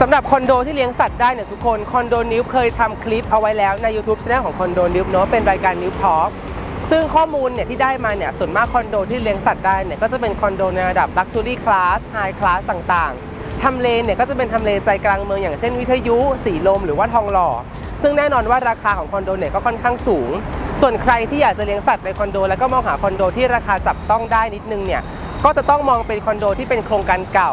สำหรับคอนโดที่เลี้ยงสัตว์ได้เนี่ยทุกคนคอนโดนิวเคยทำคลิปเอาไว้แล้วใน YouTube c h anel ของคอนโดนิวเนาะเป็นรายการนิวทอ l k ซึ่งข้อมูลเนี่ยที่ได้มาเนี่ยส่วนมากคอนโดที่เลี้ยงสัตว์ได้เนี่ยก็จะเป็นคอนโดในระดับ Luxury Class High Class ต่างๆทำเลเนี่ยก็จะเป็นทำเลใจกลางเมืองอย่างเช่นวิทยุ สีลมหรือว่าทองหล่อ ซึ่งแน่นอนว่าราคาของคอนโดเนี่ยก็ค่อนข้างสูง ส่วนใครที่อยากจะเลี้ยงสัตว์ในคอนโด แล้วก็มองหาคอนโดที่ราคาจับต้องได้นิดนึงเนี่ยก็จะต้องมองเป็นคอนโดที่เป็นโครงการเก่า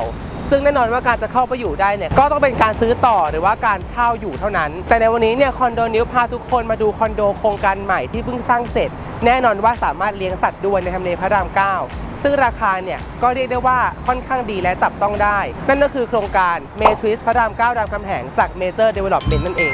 ซึ่งแน่นอนว่าการจะเข้าไปอยู่ได้เนี่ยก็ต้องเป็นการซื้อต่อหรือว่าการเช่าอยู่เท่านั้น แต่ในวันนี้เนี่ยคอนโดนิวพาทุกคนมาดูคอนโดโครงการใหม่ที่เพิ่งสร้างเสร็จ แน่นอนว่าสามารถเลี้ยงสัตว์ด้วยในทำเลพระราม9ซึ่งราคาเนี่ยก็เรียกได้ว่าค่อนข้างดีและจับต้องได้ นั่นก็คือโครงการเมทริสพระราม9รามคำแหงจากเมเจอร์เดเวล็อปเมนต์นั่นเอง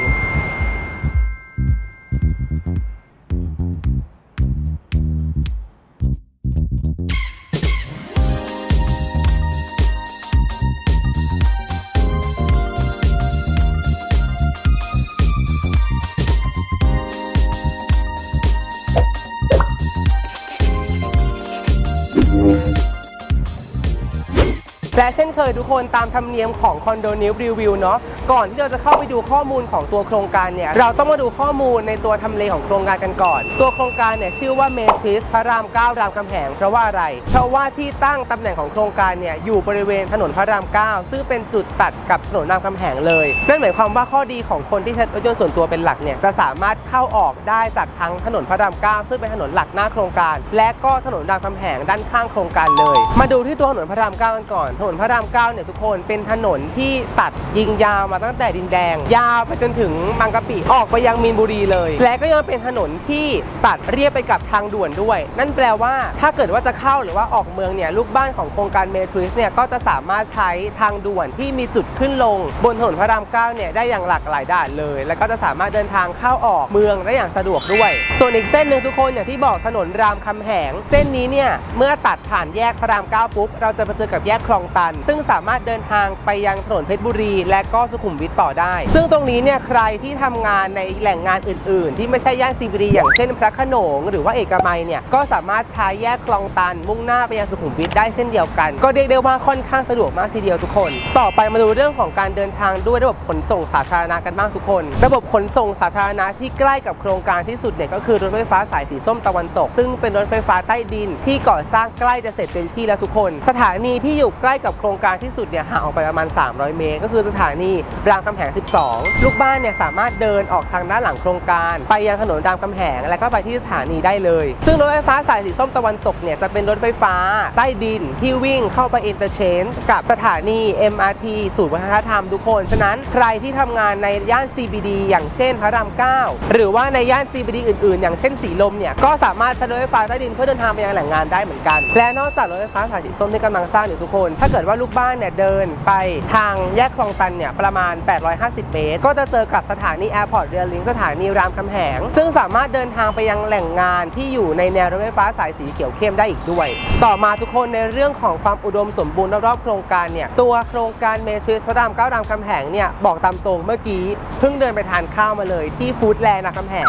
และเช่นเคยทุกคนตามธรรมเนียมของคอนโดนิวรีวิวเนาะก่อนที่เราจะเข้าไปดูข้อมูลของตัวโครงการเนี่ยเราต้องมาดูข้อมูลในตัวทำเลของโครงการกันก่อน ตัวโครงการเนี่ยชื่อว่าเมทริสพระราม9รามคำแหงเพราะว่าอะไร เพราะว่าที่ตั้งตำแหน่งของโครงการเนี่ยอยู่บริเวณถนนพระราม 9 ซึ่งเป็นจุดตัดกับถนนรามคำแหงเลยนั่นหมายความว่าข้อดีของคนที่ใช้รถยนต์ส่วนตัวเป็นหลักเนี่ยจะสามารถเข้าออกได้จากทั้งถนนพระราม 9 ซึ่งเป็นถนนหลักหน้าโครงการ และก็ถนนรามคำแหงด้านข้างโครงการเลย มาดูที่ตัวถนนพระราม 9 กันก่อนถนนนพระราม9เนี่ยทุกคนเป็นถนนที่ตัดยิงยาวมาตั้งแต่ดินแดง ยาวไปจนถึงบางกะปิออกไปยังมีนบุรีเลย และก็ยังเป็นถนนที่ตัดเรียบไปกับทางด่วนด้วย นั่นแปลว่าถ้าเกิดว่าจะเข้าหรือว่าออกเมืองเนี่ยลูกบ้านของโครงการเมทริสเนี่ยก็จะสามารถใช้ทางด่วนที่มีจุดขึ้นลง บนถนนพระราม9เนี่ยได้อย่างหลากหลายด่านเลย แล้วก็จะสามารถเดินทางเข้าออกเมืองได้อย่างสะดวกด้วย ส่วนอีกเส้นหนึ่งทุกคนอย่างที่บอกถนนรามคำแหง เส้นนี้เนี่ยเมื่อตัดผ่านแยกพระราม9ปุ๊บเราจะไปเจอกับแยกคลองตัน ซึ่งสามารถเดินทางไปยังถนนเพชรบุรี และก็สุขุมวิทต่อได้ ซึ่งตรงนี้เนี่ยใครที่ทำงานในแหล่งงานอื่น ๆ ที่ไม่ใช่ย่านซีบีดีอย่างเช่นพระขนง หรือว่าเอกมัยเนี่ยก็สามารถใช้แยกคลองตัน มุ่งหน้าไปยังสุขุมวิทได้เช่นเดียวกัน ก็เรียกได้ว่าค่อนข้างสะดวกมากทีเดียวทุกคน ต่อไปมาดูเรื่องของการเดินทางด้วยระบบขนส่งสาธารณะกันบ้างทุกคน ระบบขนส่งสาธารณะที่ใกล้กับโครงการที่สุดเนี่ยก็คือรถไฟฟ้าสายสีส้มตะวันตก ซึ่งเป็นรถไฟฟ้าใต้ดิน ที่ก่อสร้างใกล้จะเสร็จเต็มที่แล้วทุกคน สถานีที่อยู่ใกล้กับโครงการที่สุดเนี่ยห่างออกไปประมาณ 300 เมตร ก็คือสถานีรามคำแหง 12 ลูกบ้านเนี่ยสามารถเดินออกทางด้านหลังโครงการ ไปยังถนนรามคำแหง แล้วก็ไปที่สถานีได้เลย ซึ่งรถไฟฟ้าสายสีส้มตะวันตกเนี่ยจะเป็นรถไฟฟ้า ใต้ดินที่วิ่งเข้าไปอินเตอร์เชนกับสถานี MRT ศูนย์วัฒนธรรมทุกคน ฉะนั้นใครที่ทำงานในย่าน CBD อย่างเช่นพระราม 9 หรือว่าในย่าน CBD อื่นๆ อย่างเช่นสีลมเนี่ยก็สามารถใช้รถไฟฟ้าใต้ดินเพื่อเดินทางไปยังแหล่งงานได้เหมือนกัน และนอกจากรถไฟฟ้าสายสีส้มที่กำลังสร้างอยู่ทุกคนถ้าเกิดว่าลูกบ้านเนี่ยเดินไปทางแยกคลองตันเนี่ยประมาณ 850 เมตร ก็จะเจอกับสถานีแอร์พอร์ตเรือลิงสถานีรามคำแหง ซึ่งสามารถเดินทางไปยังแหล่งงานที่อยู่ในแนวรถไฟฟ้าสายสีเขียวเข้มได้อีกด้วย ต่อมาทุกคนในเรื่องของความอุดมสมบูรณ์รอบๆโครงการเนี่ยตัวโครงการเมทริสพระรามเก้ารามคำแหงเนี่ยบอกตามตรงเมื่อกี้เพิ่งเดินไปทานข้าวมาเลยที่ฟู้ดแลนด์รามคำแหง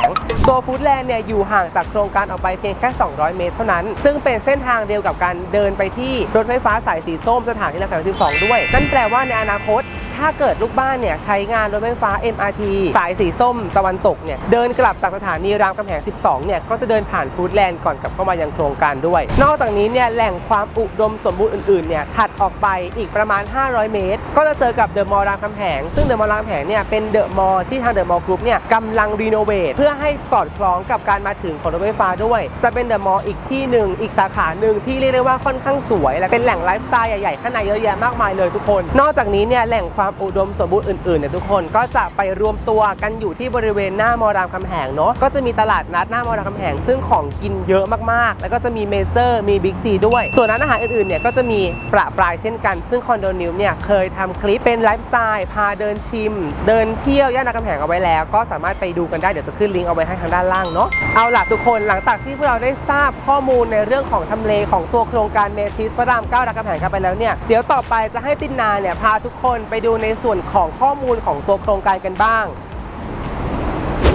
ตัวฟู้ดแลนด์เนี่ยอยู่ห่างจากโครงการออกไปเพียงแค่ 200 เมตรเท่านั้น ซึ่งเป็นเส้นทางเดียวกับการเดินไปที่รถไฟฟ้าสายสีส้มสถานีรามคำแหง12 ด้วย นั่นแปลว่าในอนาคต ถ้าเกิดลูกบ้านเนี่ยใช้งานรถไฟฟ้า MRT สายสีส้มตะวันตกเนี่ยเดินกลับจากสถานีรามคำแหง 12 เนี่ยก็จะเดินผ่านฟู้ดแลนด์ก่อนกลับเข้ามายังโครงการด้วย นอกจากนี้เนี่ยแหล่งความอุดมสมบูรณ์อื่นๆเนี่ยถัดออกไปอีกประมาณ 500 เมตร ก็จะเจอกับเดอะมอลล์รามคำแหง ซึ่งเดอะมอลล์รามคำแหงเนี่ยเป็นเดอะมอลล์ที่ทางเดอะมอลล์กรุ๊ปเนี่ยกำลังรีโนเวทเพื่อให้สอดคล้องกับการมาถึงของรถไฟฟ้าด้วย จะเป็นเดอะมอลล์อีกที่หนึ่งอีกสาขาหนึ่งที่เรียกได้ว่าค่อนข้างสวย และเป็นแหล่งไลฟ์สไตล์ใหญ่ๆข้างในเยอะแยะมากมายเลยทุกคน นอกจากนี้เนี่ยแหล่งความอุดมสมบูรณ์อื่นๆเนี่ยทุกคนก็จะไปรวมตัวกันอยู่ที่บริเวณหน้ามอรามคำแหงเนาะก็จะมีตลาดนัดหน้ามอรามคำแหง ซึ่งของกินเยอะมากๆ แล้วก็จะมีเมเจอร์มีบิ๊กซีด้วย ส่วนร้านอาหารอื่นๆเนี่ยก็จะมีประปรายเช่นกัน ซึ่งคอนโดนิวเนี่ยเคยทำคลิปเป็นไลฟ์สไตล์พาเดินชิม เดินเที่ยวย่านราคำแหงเอาไว้แล้ว ก็สามารถไปดูกันได้เดี๋ยวจะขึ้นลิงก์เอาไว้ให้ทางด้านล่างเนาะเอาล่ะทุกคนหลังจากที่พวกเราได้ทราบข้อมูลในเรื่องของทำเลของตัวโครงการเมทิสพระรามเก้ารามคำแหงกันไปแล้วเนี่ยเดี๋ยวต่อไปจะให้ตินนาเนี่ยพาทุกคนไปดูในส่วนของข้อมูลของตัวโครงการกันบ้าง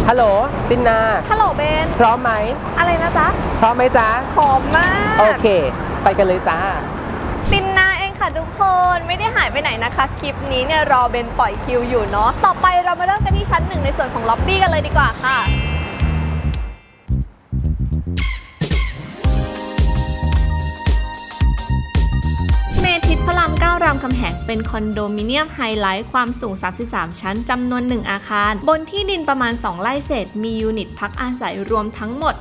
ฮัลโหล ตินนา ฮัลโหลเบน พร้อมไหม อะไรนะจ๊ะ พร้อมไหมจ๊ะหอมมาก โอเค ไปกันเลยจ้า ตินนาเองค่ะค่ะทุกคนไม่ได้หายไปไหนนะคะ คลิปนี้เนี่ยรอเบนปล่อยคิวอยู่เนาะ ต่อไปเรามาเริ่มกันที่ชั้นหนึ่งในส่วนของล็อบบี้กันเลยดีกว่าค่ะ ระราม9รามคำแหงเป็นคอนโดมิเนียมไฮไลท์ความสูง 33 ชั้นจำนวน 1 อาคาร บนที่ดินประมาณ 2 ไร่เศษ มียูนิตพักอาศัยรวมทั้งหมด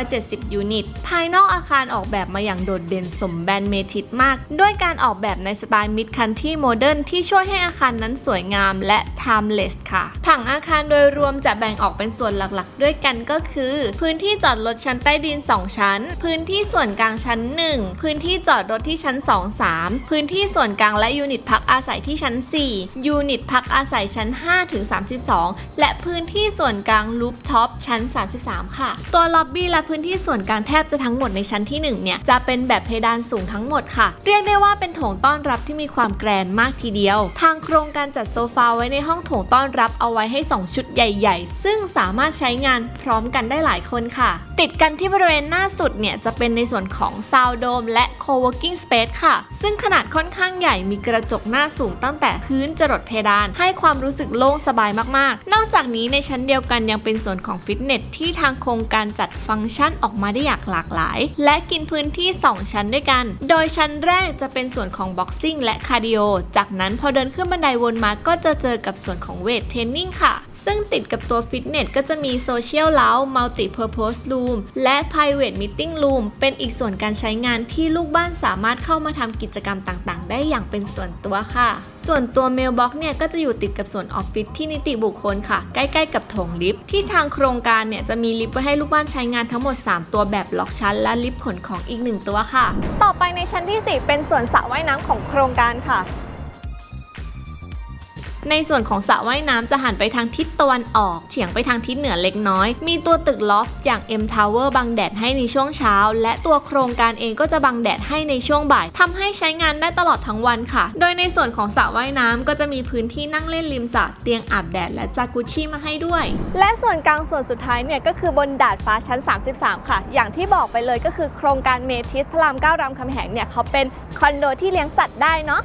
570 ยูนิต ภายนอกอาคารออกแบบมาอย่างโดดเด่นสมแบรนด์เมทิตมาก ด้วยการออกแบบในสไตล์มิดคันที่โมเดิร์นที่ช่วยให้อาคารนั้นสวยงามและ timeless ค่ะ ผังอาคารโดยรวมจะแบ่งออกเป็นส่วนหลักๆ ด้วยกันก็คือ พื้นที่จอดรถชั้นใต้ดิน 2 ชั้น พื้นที่ส่วนกลางชั้น 1 พื้นที่จอดรถที่ชั้น 2 3 พื้นที่ส่วนกลางและยูนิตพักอาศัยที่ชั้น 4 ยูนิตพักอาศัยชั้น 5 ถึง 32 และพื้นที่ส่วนกลางลูปท็อปชั้น 33 ค่ะ ตัวล็อบบี้และพื้นที่ส่วนกลางแทบจะทั้งหมดในชั้นที่ 1 เนี่ย จะเป็นแบบเพดานสูงทั้งหมดค่ะ เรียกได้ว่าเป็นโถงต้อนรับที่มีความแกรนมากทีเดียว ทางโครงการจัดโซฟาไว้ในห้องโถงต้อนรับเอาไว้ให้ 2 ชุดใหญ่ ๆ ซึ่งสามารถใช้งานพร้อมกันได้หลายคนค่ะ ติดกันที่บริเวณหน้าสุดเนี่ยจะเป็นในส่วนของซาวโดมและ co-working space ค่ะ ซึ่งขนาดค่อนข้างใหญ่มีกระจกหน้าสูงตั้งแต่พื้นจรดเพดาน ให้ความรู้สึกโล่งสบายมากๆ นอกจากนี้ในชั้นเดียวกันยังเป็นส่วนของฟิตเนสที่ทางโครงการจัดฟังก์ชันออกมาได้อย่างหลากหลาย และกินพื้นที่ 2 ชั้นด้วยกัน โดยชั้นแรกจะเป็นส่วนของบ็อกซิ่งและคาร์ดิโอ จากนั้นพอเดินขึ้นบันไดวนมาก็จะเจอกับส่วนของเวทเทรนนิ่งค่ะ ซึ่งติดกับตัวฟิตเนสก็จะมีโซเชียลเล้ามัลติเพอร์โพสรูมและ private meeting room เป็นอีกส่วนการใช้งานที่ลูกบ้านสามารถเข้ามาทำกิจกรรมต่าง ๆ ได้อย่างเป็นส่วนตัวค่ะ ส่วนตัวเมลบ็อกเนี่ยก็จะอยู่ติดกับส่วนออฟฟิศที่นิติบุคคลค่ะ ใกล้ๆกับโถงลิฟต์ที่ทางโครงการเนี่ยจะมีลิฟต์ไว้ให้ลูกบ้านใช้งานทั้งหมด 3 ตัวแบบล็อกชั้น และลิฟต์ขนของอีก 1 ตัวค่ะ ต่อไปในชั้นที่ 4 เป็นส่วนสระว่ายน้ำของโครงการค่ะ ในส่วนของสระว่ายน้ำจะหันไปทางทิศตะวันออกเฉียงไปทางทิศเหนือเล็กน้อย มีตัวตึกลอฟอย่าง M Tower บังแดดให้ในช่วงเช้า และตัวโครงการเองก็จะบังแดดให้ในช่วงบ่ายทำให้ใช้งานได้ตลอดทั้งวันค่ะ โดยในส่วนของสระว่ายน้ำก็จะมีพื้นที่นั่งเล่นริมสระเตียงอาบแดดและจากุชิมาให้ด้วย และส่วนกลางส่วนสุดท้ายเนี่ยก็คือบนดาดฟ้าชั้น 33 ค่ะ อย่างที่บอกไปเลยก็คือโครงการเมทิสพระราม9รามคำแหงเนี่ยเขาเป็นคอนโดที่เลี้ยงสัตว์ได้เนาะ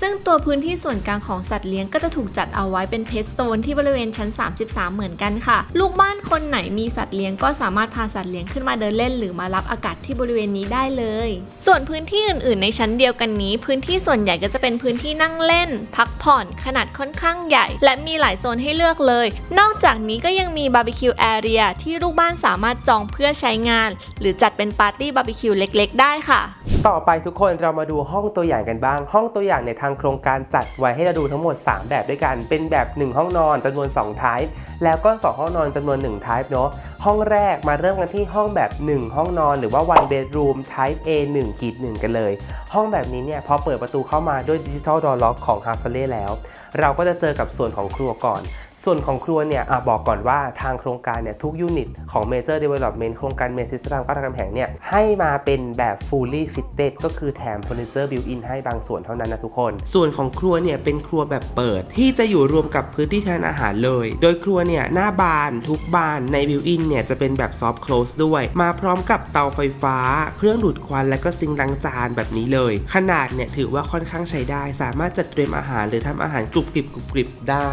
ซึ่งตัวพื้นที่ส่วนกลางของสัตว์เลี้ยงก็จะถูกจัดเอาไว้เป็นเพ t โซนที่บริเวณชั้น 33 เหมือนกันค่ะ ลูกบ้านคนไหนมีสัตว์เลี้ยงก็สามารถพาสัตว์เลี้ยงขึ้นมาเดินเล่น หรือมารับอากาศที่บริเวณนี้ได้เลย ส่วนพื้นที่อื่น ๆ ในชั้นเดียวกันนี้ พื้นที่ส่วนใหญ่ก็จะเป็นพื้นที่นั่งเล่น พักผ่อนขนาดค่อนข้างใหญ่ และมีหลายโซนให้เลือกเลย นอกจากนี้ก็ยังมีบาร์บีคิวแอเรียที่ลูกบ้านสามารถจองเพื่อใช้งาน หรือจัดเป็นปาร์ตี้บาร์บีคิวเล็ก ๆ ได้ค่ะ ต่อไปทุกคนเรามาดูห้องตัวอย่างกันบ้าง ห้องตัวอย่างในยทางโครงการจัดไว้ให้เราดูทั้งหมด 3 แบบด้วยกัน เป็นแบบ 1 ห้องนอนจำนวน 2 ท้าย แล้วก็ 2 ห้องนอนจำนวน 1 ท้ายเนาะห้องแรกมาเริ่มกันที่ห้องแบบ 1 ห้องนอนหรือว่า one bedroom type A 1ขีด1กันเลย ห้องแบบนี้เนี่ยพอเปิดประตูเข้ามาด้วยดิจิทัลดอร์ล็อกของ h a r f a l e แล้ว เราก็จะเจอกับส่วนของครัวก่อน ส่วนของครัวเนี่ยอะบอกก่อนว่าทางโครงการเนี่ยทุกยูนิตของ Major Development โครงการเมซิสตรามก้าวกำแหงเนี่ยให้มาเป็นแบบ fully fitted ก็คือแถมเฟอร์นิเจอร์บิวอินให้บางส่วนเท่านั้นนะทุกคน ส่วนของครัวเนี่ยเป็นครัวแบบเปิดที่จะอยู่รวมกับพื้นที่ทานอาหารเลย โดยครัวเนี่ยหน้าบานทุกบานในบิวอินเนี่ยจะเป็นแบบซอฟต์ close ด้วย มาพร้อมกับเตาไฟฟ้า เครื่องดูดควันและก็ซิงล้างจานแบบนี้เลย ขนาดเนี่ยถือว่าค่อนข้างใช้ได้ สามารถจัดเตรียมอาหารหรือทำอาหารกรุบกริบกรุบกริบได้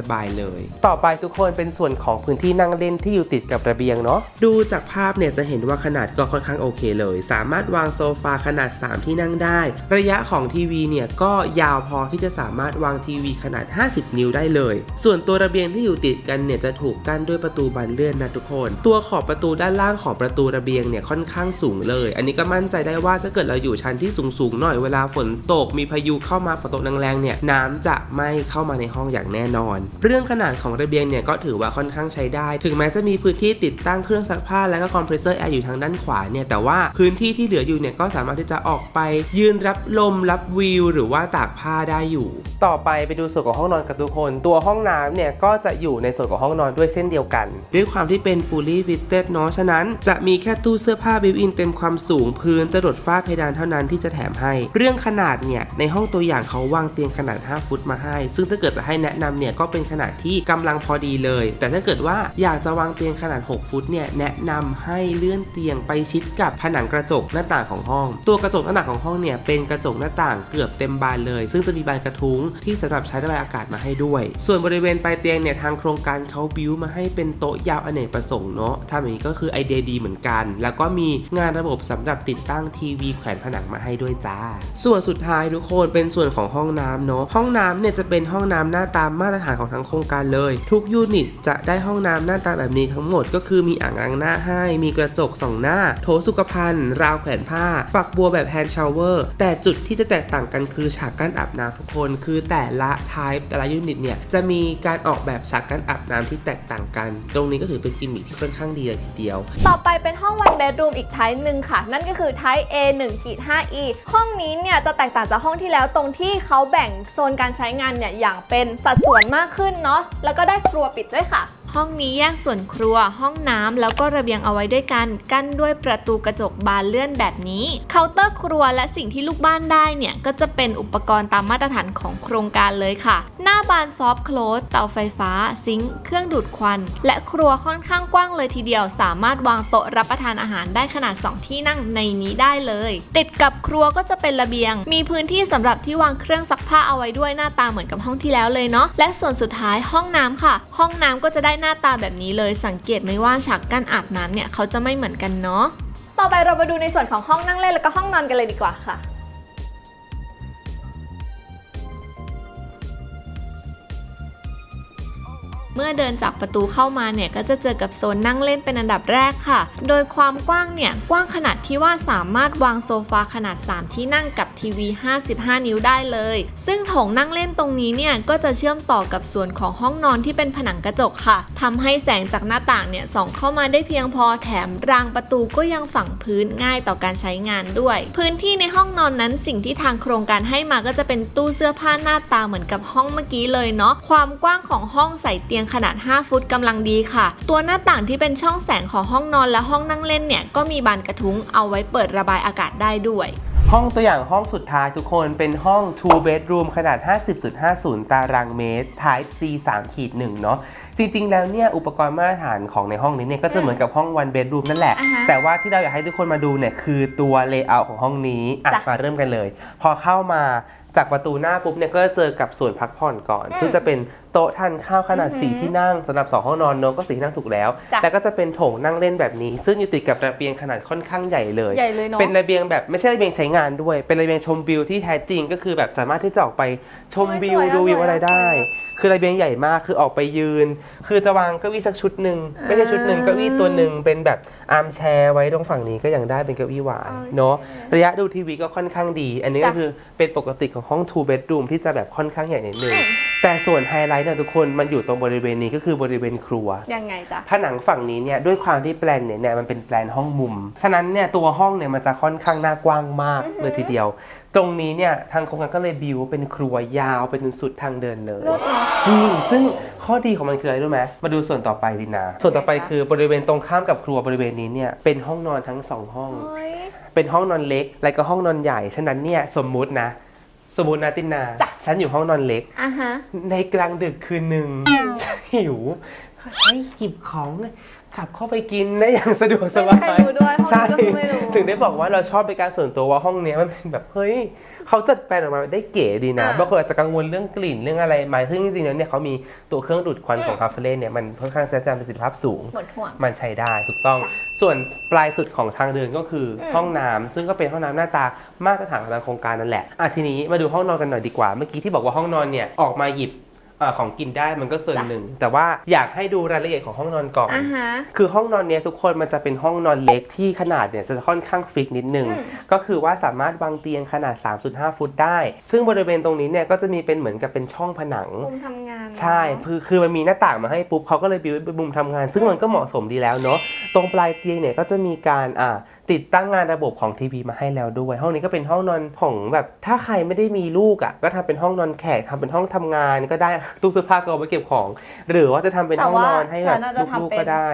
สบายๆเลย ต่อไปทุกคนเป็นส่วนของพื้นที่นั่งเล่นที่อยู่ติดกับระเบียงเนาะดูจากภาพเนี่ยจะเห็นว่าขนาดก็ค่อนข้างโอเคเลย สามารถวางโซฟาขนาด 3 ที่นั่งได้ ระยะของทีวีเนี่ยก็ยาวพอที่จะสามารถวางทีวีขนาด 50 นิ้วได้เลย ส่วนตัวระเบียงที่อยู่ติดกันเนี่ยจะถูกกั้นด้วยประตูบานเลื่อนนะทุกคน ตัวขอบประตูด้านล่างของประตูระเบียงเนี่ยค่อนข้างสูงเลย อันนี้ก็มั่นใจได้ว่าถ้าเกิดเราอยู่ชั้นที่สูงๆหน่อยเวลาฝนตกมีพายุเข้ามาฝนตกแรงๆเนี่ยน้ำจะไม่เข้ามาในห้องอย่างแน่นอน เรื่องขนาดของระเบียงเนี่ยก็ถือว่าค่อนข้างใช้ได้ ถึงแม้จะมีพื้นที่ติดตั้งเครื่องซักผ้าและก็คอมเพรสเซอร์แอร์อยู่ทางด้านขวาเนี่ยแต่ว่าพื้นที่ที่เหลืออยู่เนี่ยก็สามารถที่จะออกไป ยืนรับลมรับวิว หรือว่าตากผ้าได้อยู่ ต่อไปไปดูส่วนของห้องนอนกับทุกคน ตัวห้องน้ำเนี่ยก็จะอยู่ในส่วนของห้องนอนด้วยเช่นเดียวกัน ด้วยความที่เป็น fully fitted เนาะฉะนั้น จะมีแค่ตู้เสื้อผ้าบิวอินเต็มความสูงพื้นจะดดฝ้าเพดานเท่านั้นที่จะแถมให้ เรื่องขนาดเนี่ยในห้องตัวอย่างเขาวางเตียงขนาด 5 ฟุตมาให้ ซึ่งถ้าเกิดจะให้แนะนำเนี่ยก็เป็นขนาดที่กำลังพอดีเลย แต่ถ้าเกิดว่าอยากจะวางเตียงขนาด 6 ฟุตเนี่ยแนะนำให้เลื่อนเตียงไปชิดกับผนังกระจกหน้าต่างของห้อง ตัวกระจกหน้าต่างของห้องเนี่ยเป็นกระจกหน้าต่างเกือบเต็มบานเลย ซึ่งจะมีบานกระทุ้งที่สำหรับใช้ระบายอากาศมาให้ด้วย ส่วนบริเวณปลายเตียงเนี่ยทางโครงการเขาบิวมาให้เป็นโต๊ะยาวอเนกประสงค์เนาะทำอย่างนี้ก็คือไอเดียดีเหมือนกัน แล้วก็มีงานระบบสำหรับติดตั้งทีวีแขวนผนังมาให้ด้วยจ้า ส่วนสุดท้ายทุกคนเป็นส่วนของห้องน้ำเนาะห้องน้ำเนี่ยจะเป็นห้องน้ำหน้าตามมาตรฐานของทั้งโครงการเลย ทุกยูนิตจะได้ห้องน้ำหน้าตาแบบนี้ทั้งหมดก็คือมีอ่างล้างหน้าให้ มีกระจกสองหน้า โถสุขภัณฑ์ ราวแขวนผ้า ฝักบัวแบบแฮนด์ชาวเวอร์ แต่จุดที่จะแตกต่างกันคือฉากกั้นอาบน้ำทุกคน คือแต่ละทป์แต่ละยูนิตเนี่ยจะมีการออกแบบฉากกั้นอาบน้ำที่แตกต่างกัน ตรงนี้ก็ถือเป็นกิมมิคที่ค่อนข้างดีเลยทีเดียว ต่อไปเป็นห้อง one bedroom อีกไทป์หนึ่งค่ะ นั่นก็คือไทป์ A 1ขีด 5e ห้องนี้เนี่ยจะแตกต่างจากห้องที่แล้วตรงที่เขาแบ่งโซนการใช้งานเนี่ยอย่างเป็นสัดส่วนมากขึ้นเนาะแล้วก็ได้ครัวปิดด้วยค่ะ ห้องนี้แยกส่วนครัว ห้องน้ำแล้วก็ระเบียงเอาไว้ด้วยกัน กั้นด้วยประตูกระจกบานเลื่อนแบบนี้เคาน์เตอร์ครัวและสิ่งที่ลูกบ้านได้เนี่ยก็จะเป็นอุปกรณ์ตามมาตรฐานของโครงการเลยค่ะ หน้าบานซอฟต์โคลสเตาไฟฟ้า ซิงค์เครื่องดูดควัน และครัวค่อนข้างกว้างเลยทีเดียว สามารถวางโต๊ะรับประทานอาหารได้ขนาด 2 ที่นั่งในนี้ได้เลย ติดกับครัวก็จะเป็นระเบียง มีพื้นที่สำหรับที่วางเครื่องซักผ้าเอาไว้ด้วยหน้าตาเหมือนกับห้องที่แล้วเลยเนาะและส่วนสุดท้ายห้องน้ำค่ะ ห้องน้ำก็จะได้หน้าตาแบบนี้เลยสังเกตไหมว่าฉากกั้นอาบน้ำเนี่ยเขาจะไม่เหมือนกันเนาะต่อไปเรามาดูในส่วนของห้องนั่งเล่นแล้วก็ห้องนอนกันเลยดีกว่าค่ะ เมื่อเดินจากประตูเข้ามาเนี่ยก็จะเจอกับโซนนั่งเล่นเป็นอันดับแรกค่ะ โดยความกว้างเนี่ยกว้างขนาดที่ว่าสามารถวางโซฟาขนาด 3 ที่นั่งกับทีวี 55 นิ้วได้เลย ซึ่งโถงนั่งเล่นตรงนี้เนี่ยก็จะเชื่อมต่อกับส่วนของห้องนอนที่เป็นผนังกระจกค่ะทำให้แสงจากหน้าต่างเนี่ยส่องเข้ามาได้เพียงพอแถมรางประตูก็ยังฝังพื้นง่ายต่อการใช้งานด้วย พื้นที่ในห้องนอนนั้นสิ่งที่ทางโครงการให้มาก็จะเป็นตู้เสื้อผ้าหน้าตาเหมือนกับห้องเมื่อกี้เลยเนาะความกว้างของห้องใส่เตียงขนาด 5 ฟุตกำลังดีค่ะ ตัวหน้าต่างที่เป็นช่องแสงของห้องนอนและห้องนั่งเล่นเนี่ยก็มีบานกระทุ้งเอาไว้เปิดระบายอากาศได้ด้วยห้องตัวอย่างห้องสุดท้ายทุกคนเป็นห้อง two bedroom ขนาด 50.50 ตารางเมตร type C 3ขีด1เนาะ จริง ๆ แล้วเนี่ย อุปกรณ์มาตรฐานของในห้องนี้เนี่ย ก็จะเหมือนกับห้อง one bedroom นั่นแหละอ่าฮะแต่ว่าที่เราอยากให้ทุกคนมาดูเนี่ย คือตัว layout ของห้องนี้ อะจ้ะมาเริ่มกันเลย พอเข้ามา จากประตูหน้าปุ๊บเนี่ยก็จะเจอกับส่วนพักผ่อนก่อนอืมซึ่งจะเป็นโต๊ะทานข้าวขนาดอือหือ4ที่นั่งสำหรับ 2 ห้องนอนเนอะก็สี่ที่นั่งถูกแล้วจ้ะแล้วก็จะเป็นโถงนั่งเล่นแบบนี้ ซึ่งอยู่ติดกับระเบียงขนาดค่อนข้างใหญ่เลย ใหญ่เลยเนาะ เป็นระเบียงแบบไม่ใช่ระเบียงใช้งานด้วย เป็นระเบียงชมวิวที่แท้จริงก็คือแบบสามารถที่จะออกไปชมวิวสวยอะดูวิวสวยอะอะไรได้สวยอะคือระเบียงใหญ่มากคือออกไปยืน คือจะวางเก้าอี้สักชุดหนึ่งไม่ใช่ชุดหนึ่งอ่าเก้าอี้ตัวหนึ่งเป็นแบบอาร์มแชร์ไว้ตรงฝั่งนี้ก็ยังได้เป็นเก้าอี้หวายโอเคเนาะระยะดูทีวีก็ค่อนข้างดี อันนี้ก็จ้ะคือเป็นปกติของห้อง two bedroom ที่จะแบบค่อนข้างใหญ่นิดนึง แต่ส่วนไฮไลท์เนี่ยทุกคนมันอยู่ตรงบริเวณนี้ก็คือบริเวณครัว ยังไงจ๊ะผนังฝั่งนี้เนี่ยด้วยความที่แปลนเนี่ยเนี่ยมันเป็นแปลนห้องมุม ฉะนั้นเนี่ยตัวห้องเนี่ยมันจะค่อนข้างหน้ากว้างมากอือหือเลยทีเดียว ตรงนี้เนี่ยทางโครงการก็เลยบิวเป็นครัวยาวไปจนสุดทางเดินเลยเลิศเนาะจริง ซึ่งข้อดีของมันคืออะไรรู้ไหมมาดูส่วนต่อไปดีนะส่วนต่อไปคือบริเวณตรงข้ามกับครัวบริเวณนี้เนี่ยเป็นห้องนอนทั้งสองห้องเฮ้ยเป็นห้องนอนเล็ก และก็ห้องนอนใหญ่ ฉะนั้นเนี่ยสมมุตินะ สมมุตินะตินา จ้ะ ฉันอยู่ห้องนอนเล็ก อะฮะ ในกลางดึกคืนหนึ่งหิวให้หยิบของขับเข้าไปกินได้อย่างสะดวกสบายไม่มีใครรู้ด้วยห้องนี้ใช่ก็คือไม่รู้ ถึงได้บอกว่าเราชอบเป็นการส่วนตัวว่าห้องเนี้ยมันเป็นแบบเฮ้ย เขาจัดแปลงออกมาได้เก๋ดีนะ อ่าบางคนอาจจะกังวลเรื่องกลิ่นเรื่องอะไรมาซึ่งจริงๆแล้วเนี่ยเขามีตัวเครื่องดูดควันของคาเฟเล่เนี่ยมันค่อนข้างแสดงประสิทธิภาพสูง หมดห่วง มันใช้ได้ถูกต้อง ส่วนปลายสุดของทางเดินก็คืออมห้องน้ำซึ่งก็เป็นห้องน้ำหน้าตามาตรฐานของทางโครงการนั่นแหละอะทีนี้มาดูห้องนอนกันหน่อยดีกว่า เมื่อกี้ที่บอกว่าห้องนอนเนี่ยออกมาหยิบ เอ่อของกินได้มันก็ส่วนหนึ่ง แต่ว่าอยากให้ดูรายละเอียดของห้องนอนก่อน อะฮะ คือห้องนอนเนี้ยทุกคนมันจะเป็นห้องนอนเล็กที่ขนาดเนี่ยจะค่อนข้างฟิกนิดนึง อืม ก็คือว่าสามารถวางเตียงขนาด 3.5 ฟุตได้ ซึ่งบริเวณตรงนี้เนี่ยก็จะมีเป็นเหมือนกับเป็นช่องผนัง มุมทำงานใช่ คือ คือมันมีหน้าต่างมาให้ปุ๊บเขาก็เลยบิวเป็นมุมทำงาน ซึ่งมันก็เหมาะสมดีแล้วเนาะ ตรงปลายเตียงเนี่ยก็จะมีการ อ่า ติดตั้งงานระบบของทีวีมาให้แล้วด้วย ห้องนี้ก็เป็นห้องนอนของแบบถ้าใครไม่ได้มีลูกอะก็ทำเป็นห้องนอนแขกทำเป็นห้องทำงานก็ได้ตู้เสื้อผ้าก็เอาไว้เก็บของ หรือว่าจะทำเป็นห้องนอนให้แบบลูกๆก็ได้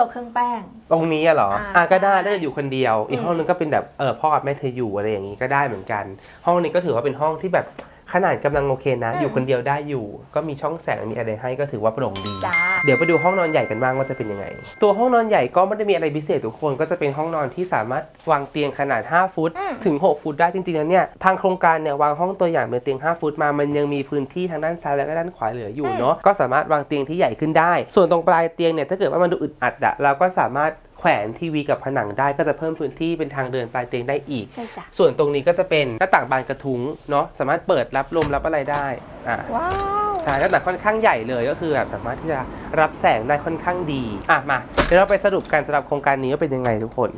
ตกเครื่องแป้ง ตรงนี้อะเหรออ่าอะก็ได้ใช่ถ้าจะอยู่คนเดียว อีกอืมห้องนึงก็เป็นแบบเออพ่อกับแม่เธออยู่อะไรอย่างนี้ก็ได้เหมือนกัน ห้องนี้ก็ถือว่าเป็นห้องที่แบบ ขนาดกำลังโอเคนะอืมอยู่คนเดียวได้อยู่ ก็มีช่องแสงมีอะไรให้ก็ถือว่าโปร่งดี จ้า เดี๋ยวไปดูห้องนอนใหญ่กันบ้างว่าจะเป็นยังไง ตัวห้องนอนใหญ่ก็ไม่ได้มีอะไรพิเศษทุกคน ก็จะเป็นห้องนอนที่สามารถวางเตียงขนาด 5 ฟุต อืม ถึง 6 ฟุตได้จริงๆแล้วเนี่ยทางโครงการเนี่ยวางห้องตัวอย่างเป็นเตียง 5 ฟุตมามันยังมีพื้นที่ทางด้านซ้ายและก็ด้านขวาเหลืออยู่เนาะก็สามารถวางเตียงที่ใหญ่ขึ้นได้ ส่วนตรงปลายเตียงเนี่ยถ้าเกิดว่ามันดูอึดอัดอะเราก็สามารถ แขวนทีวีกับผนังได้ก็จะเพิ่มพื้นที่เป็นทางเดินปลายเตียงได้อีก ใช่จ้ะส่วนตรงนี้ก็จะเป็นหน้าต่างบานกระทุ้งเนาะสามารถเปิดรับลมรับอะไรได้อะว้าว ใช่หน้าต่างค่อนข้างใหญ่เลยก็คือแบบสามารถที่จะรับแสงได้ค่อนข้างดีอะมาเดี๋ยวเราไปสรุปกันสำหรับโครงการนี้ว่าเป็นยังไงทุกคน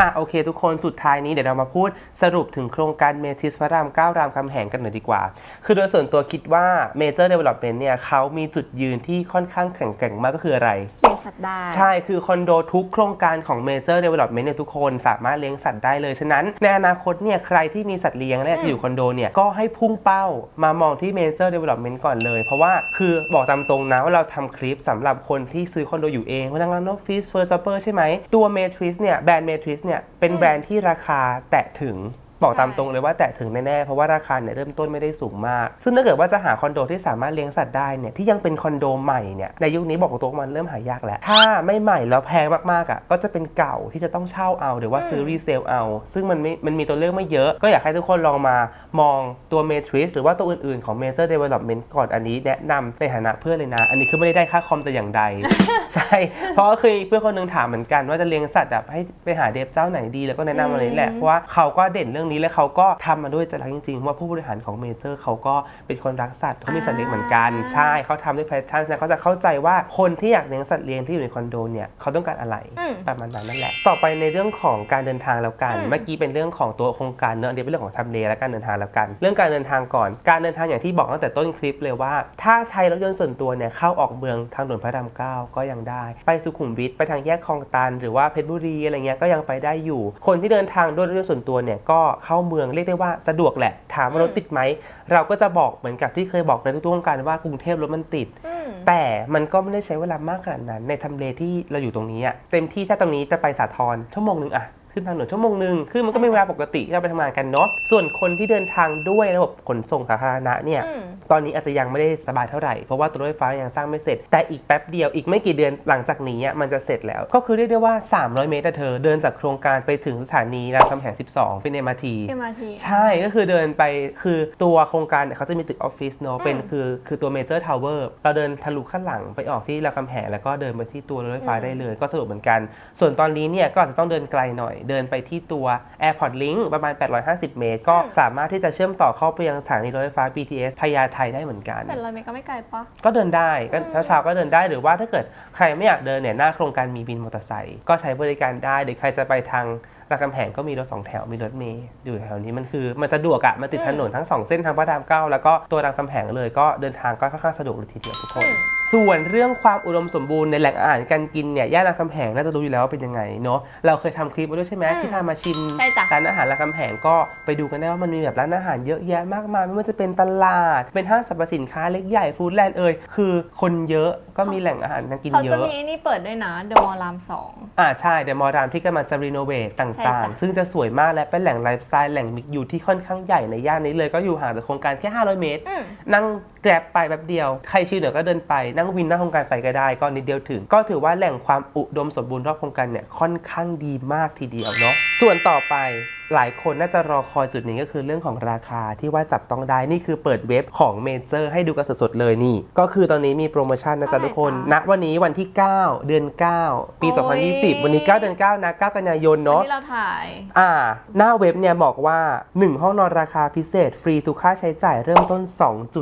อะโอเค ทุกคนสุดท้ายนี้เดี๋ยวเรามาพูดสรุปถึงโครงการเมทิสพระรามเก้ารามคำแหงกันหน่อยดีกว่า คือโดยส่วนตัวคิดว่า Major Development เนี่ยเขามีจุดยืนที่ค่อนข้างแข็งแกร่งมากก็คืออะไรเลี้ยง สัตว์ได้ ใช่คือคอนโดทุกโครงการของ Major Development เนี่ยทุกคนสามารถเลี้ยงสัตว์ได้เลย ฉะนั้นในอนาคตเนี่ยใครที่มีสัตว์เลี้ยงและอยากจะอยู่คอนโดเนี่ยก็ให้พุ่งเป้ามามองที่ Major Development ก่อนเลย เพราะว่าคือบอกตามตรงนะว่าเราทำคลิปสำหรับคนที่ซื้อคอนโดอยู่เองพนักงานออฟฟิศเฟอร์จ็อปเปอร์ใช่ไหมตัว Matrix เนี่ยแบรนด์ Matrix เนี่ยเป็นแบรนด์ที่ราคาแตะถึง บอกตามตรงเลยว่าแตะถึงแน่ๆ เพราะว่าราคาเนี่ยเริ่มต้นไม่ได้สูงมาก ซึ่งถ้าเกิดว่าจะหาคอนโดที่สามารถเลี้ยงสัตว์ได้เนี่ยที่ยังเป็นคอนโดใหม่เนี่ยในยุคนี้บอกตรงๆมันเริ่มหายากแล้ว ถ้าไม่ใหม่แล้วแพงมากๆอะก็จะเป็นเก่าที่จะต้องเช่าเอาหรือว่าซื้อรีเซลเอา ซึ่งมันไม่มันมีตัวเลือกไม่เยอะก็อยากให้ทุกคนลองมามองตัว Matrix หรือว่าตัวอื่นๆของ Major Development ก่อนอันนี้แนะนำในฐานะเพื่อนเลยนะ อันนี้คือไม่ได้ได้ค่าคอมแต่อย่างใด ใช่ เพราะว่าเคยมีเพื่อนคนหนึงถามเหมือนกันว่าจะเลี้ยงสัตว์แบบให้ไปหาเดฟเจ้าไหนดีแล้วก็แนะนำอะไรนี่แหละเพราะว่าเขาก็เด่นเรื่องนี้และเขาก็ทำมาด้วยใจรักจริงๆเพราะว่าผู้บริหารของเมเจอร์เขาก็เป็นคนรักสัตว์เขามีสัตว์เลี้ยงเหมือนกันใช่เขาทำด้วยแพชชั่นและเขาจะเข้าใจว่าคนที่อยากเลี้ยงสัตว์เลี้ยงที่อยู่ในคอนโดเนี่ยเขาต้องการอะไรอืมประมาณนั้นนั่นแหละ ต่อไปในเรื่องของการเดินทางแล้วกันอืมเมื่อกี้เป็นเรื่องของตัวโครงการเนอะอันเดียวเป็นเรื่องของทำเลและการเดินทางแล้วกัน เรื่องการเดินทางก่อน การเดินทางอย่างที่บอกตั้งแต่ต้นคลิปเลยว่า ถ้าใช้รถยนต์ส่วนตัวเนี่ยเข้าออกเมืองทางด่วนพระรามเก้าก็ยังได้ ไปสุขุมวิทไปทางแยกคลองตัน หรือว่าเพชรบุรีอะไรเงี้ยก็ยังไปได้อยู่ คนที่เดินทางด้วยรถยนต์ส่วนตัวเนี่ยก็เข้าเมืองเรียกได้ว่าสะดวกแหละ ถามว่ารถติดไหม เราก็จะบอกเหมือนกับที่เคยบอกในทุกๆโครงการว่ากรุงเทพรถมันติดอืมแต่มันก็ไม่ได้ใช้เวลามากขนาดนั้น ในทำเลที่เราอยู่ตรงนี้อะเต็มที่ถ้าตรงนี้จะไปสาทรชั่วโมงหนึ่งอะ ขึ้นทางด่วนชั่วโมงหนึ่งคือมันก็เป็นเวลาปกติที่เราไปทำงานกันเนาะส่วนคนที่เดินทางด้วยระบบขนส่งสาธารณะเนี่ยอืม ตอนนี้อาจจะยังไม่ได้สบายเท่าไหร่เพราะว่าตัวรถไฟฟ้ายังสร้างไม่เสร็จ แต่อีกแป๊บเดียวอีกไม่กี่เดือนหลังจากนี้อะมันจะเสร็จแล้ว ก็คือเรียกได้ว่า 300 เมตรอะเธอเดินจากโครงการไปถึงสถานีรามคำแหง12เป็น MRT MRT ใช่ก็คือเดินไปคือตัวโครงการเนี่ยเขาจะมีตึกออฟฟิศเนาะเป็นคือคือตัวเมเจอร์ทาวเวอร์เราเดินทะลุข้างหลังไปออกที่รามคำแหงแล้วก็เดินไปที่ตัวรถไฟฟ้าอืมได้เลย ก็สะดวกเหมือนกัน ส่วนตอนนี้เนี่ยก็อาจจะต้องเดินไกลหน่อยเดินไปที่ตัว Airport Link ประมาณ 850 เมตร ก็สามารถที่จะเชื่อมต่อเข้าไปยังสถานีรถไฟฟ้า BTS พญาไทได้เหมือนกัน แต่เราเมก็ไม่ไกลปะก็เดินได้ก็เช้าๆก็เดินได้หรือว่าถ้าเกิดใครไม่อยากเดินเนี่ยหน้าโครงการมีบินมอเตอร์ไซค์ก็ใช้บริการได้หรือใครจะไปทาง รามคำแหงก็มีรถสองแถวมีรถเมล์อยู่แถวนี้มันคือมันสะดวกอะมันติดถนนทั้งสองเส้นทางพระรามเก้าแล้วก็ตัวรามคำแหงเลยก็เดินทางก็ค่อนข้างสะดวกเลยทีเดียวทุกคนอืมส่วนเรื่องความอุดมสมบูรณ์ในแหล่งอาหารการกินเนี่ยย่านรามคำแหงน่าจะรู้อยู่แล้วว่าเป็นยังไงเนาะเราเคยทำคลิปมาด้วยใช่ไหมอืมที่พามาชิมใช่จ้ะ ร้านอาหารรามคำแหงก็ไปดูกันได้ว่ามันมีแบบร้านอาหารเยอะแยะมากมายไม่ว่าจะเป็นตลาด เป็นห้างสรรพสินค้าเล็กใหญ่ฟู้ดแลนด์เอ่ยคือคนเยอะ ก็มีแหล่งอาหารการกินเขาเยจะอะ มีไอ้นี่เปิดด้วยนะเดอะมอลล์รามสอง อ่าใช่เดอะมอลล์รามที่กำลังจะรีโนเวทตใช่่างจ้ะ ๆ ซึ่งจะสวยมากและเป็นแหล่งไลฟ์สไตล์แหล่งมิกอยู่ที่ค่อนข้างใหญ่ในย่านนี้เลยก็อยู่ห่างจากโครงการแค่ 500 เมตร อืม นั่งแกร็บไปแป๊บเดียว ใครชิลเดี๋ยวก็เดินไป นั่งวินหน้าโครงการไปก็ได้ก็นิดเดียวถึง ก็ถือว่าแหล่งความอุดมสมบูรณ์รอบโครงการเนี่ยค่อนข้างดีมากทีเดียวเนาะส่วนต่อไป หลายคนน่าจะรอคอยจุดนี้ก็คือเรื่องของราคาที่ว่าจับต้องได้นี่คือเปิดเว็บของเมเจอร์ให้ดูกันสดๆเลยนี่ ก็คือตอนนี้มีโปรโมชั่นนะจ๊ะอะไรทุกคนจ๊ะณวันนี้วันที่ 9 เดือน 9 ปี โอ้ย 2020 วันนี้ 9 เดือน 9 นะ 9 กันยายนอันเนาะ ที่เราถ่าย อ่า หน้าเว็บเนี่ยบอกว่า 1 ห้องนอนราคาพิเศษ ฟรีทุกค่าใช้จ่ายเริ่มต้น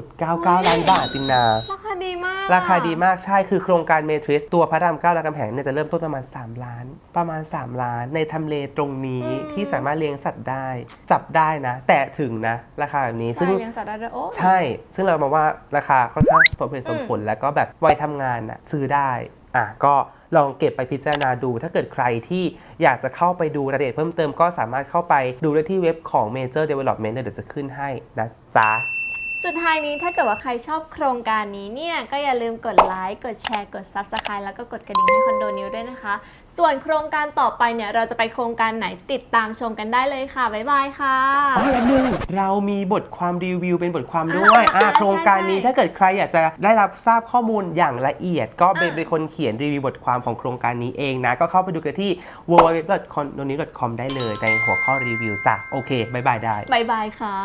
2.99 ล้านบาทตินา ราคาดีมาก ราคาดีมากใช่คือโครงการเมทริสตัวพระรามเก้ารามคำแหงเนี่ยจะเริ่มต้นประมาณ 3 ล้าน ประมาณ 3 ล้านในทำเลตรงนี้ที่สามารถเลี้ยงสัตว์ได้ จับได้นะ แต่ถึงนะ ราคาแบบนี้ซึ่ซึ่งงเลี้ยงสัตว์ได้ด้วยโอ้ใช่ ซึ่งเรามองว่าราคาค่อนข้างสมเหตุสมผลแล้วก็แบบวัยทำงานน่ะซื้อได้อะก็ลองเก็บไปพิจารณาดู ถ้าเกิดใครที่อยากจะเข้าไปดูรายละเอียดเพิ่มเติมก็สามารถเข้าไปดูได้ที่เว็บของ Major Development เดี๋ยวจะขึ้นให้นะจ๊ะ สุดท้ายนี้ถ้าเกิดว่าใครชอบโครงการนี้เนี่ยก็อย่าลืมกดไลค์กดแชร์กด Subscribe แล้วก็กดกระดิ่งให้คอนโดนิวด้วยนะคะ ส่วนโครงการต่อไปเนี่ยเราจะไปโครงการไหนติดตามชมกันได้เลยค่ะ บ๊ายบายค่ะ อ๋อแล้วหนึ่งเรามีบทความรีวิวเป็นบทความด้วยอ่าอ่าโครงการนี้ใช่ถ้าเกิดใครอยากจะได้รับทราบข้อมูลอย่างละเอียด ก็เป็นอ่า เป็นคนเขียนรีวิวบทความของโครงการนี้เองนะ ก็เข้าไปดูกันที่ www.condonews.com ได้เลยในหัวข้อรีวิวจ้ะโอเคบ๊ายบายได้ บ๊ายบายค่ะ